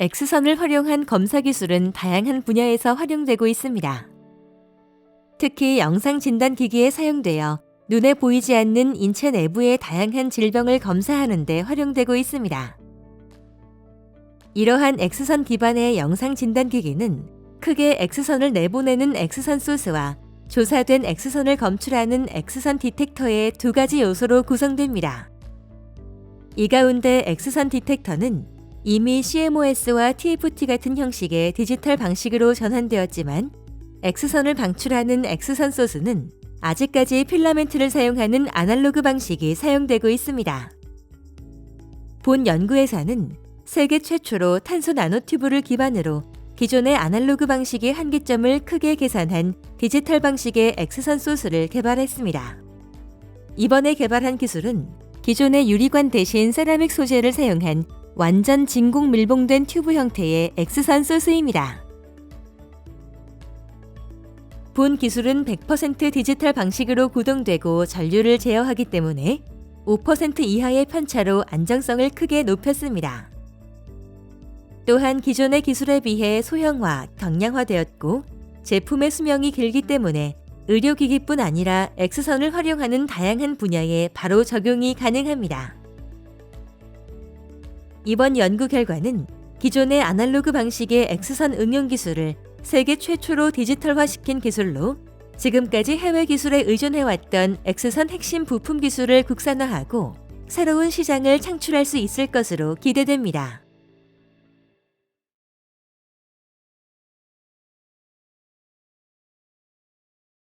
X선을 활용한 검사 기술은 다양한 분야에서 활용되고 있습니다. 특히 영상 진단 기기에 사용되어 눈에 보이지 않는 인체 내부의 다양한 질병을 검사하는 데 활용되고 있습니다. 이러한 X선 기반의 영상 진단 기기는 크게 X선을 내보내는 X선 소스와 조사된 X선을 검출하는 X선 디텍터의 두 가지 요소로 구성됩니다. 이 가운데 X선 디텍터는 이미 CMOS와 TFT 같은 형식의 디지털 방식으로 전환되었지만 X선을 방출하는 X선 소스는 아직까지 필라멘트를 사용하는 아날로그 방식이 사용되고 있습니다. 본 연구에서는 세계 최초로 탄소 나노튜브를 기반으로 기존의 아날로그 방식의 한계점을 크게 개선한 디지털 방식의 X선 소스를 개발했습니다. 이번에 개발한 기술은 기존의 유리관 대신 세라믹 소재를 사용한 완전 진공 밀봉된 튜브 형태의 X선 소스입니다. 본 기술은 100% 디지털 방식으로 구동되고 전류를 제어하기 때문에 5% 이하의 편차로 안정성을 크게 높였습니다. 또한 기존의 기술에 비해 소형화, 경량화되었고 제품의 수명이 길기 때문에 의료기기뿐 아니라 X선을 활용하는 다양한 분야에 바로 적용이 가능합니다. 이번 연구 결과는 기존의 아날로그 방식의 X선 응용 기술을 세계 최초로 디지털화시킨 기술로 지금까지 해외 기술에 의존해왔던 X선 핵심 부품 기술을 국산화하고 새로운 시장을 창출할 수 있을 것으로 기대됩니다.